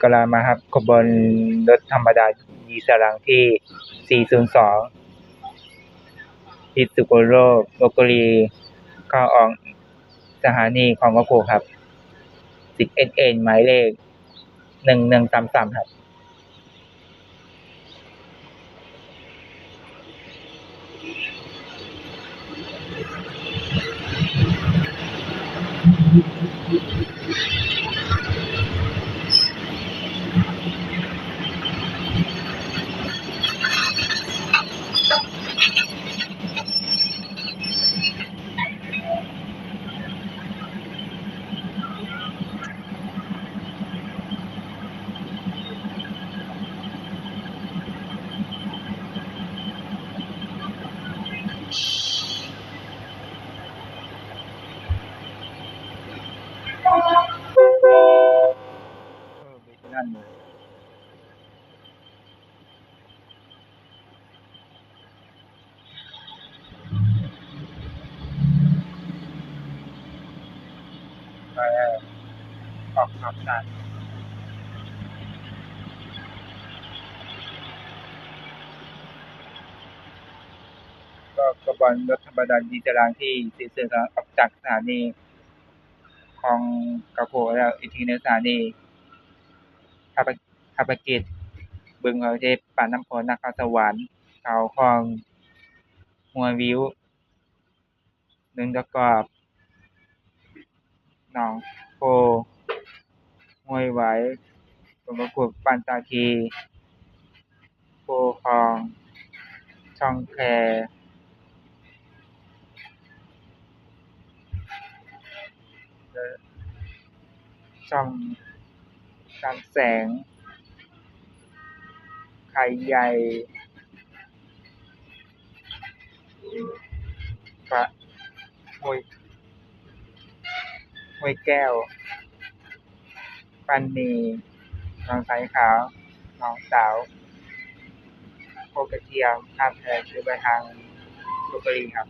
กำลังมาครับขบวนรถธรรมดาดีสลังที่ 402 พิสุโกโลกโลกรีเข้าออกสถานีของกโกครับ 10 NN หมายเลข 1133 ครับ unfortunate. ไปออกขับได้ก็กระบวนรถธรรมดาดีจรางที่สีเสือออกจากสถานีของกระโพแล้วอีกทีในงสถานีทับทับกิจบึงเอาเทพปานน้ำพนนครสวรรค์เขาคลองหัววิวหนึ่งตะกอบ หนองโพห้วยไหวตงประกวดปันตาคีโพคอง ช่องแคเอ่ช่องสามแสง ไข่ใหญ่พระห้วย ห้วยแก้ว ปันนีหนองสายขาวหนองสาวโคกระเทียมข้ามแพคือไปทางลพบุรีครับ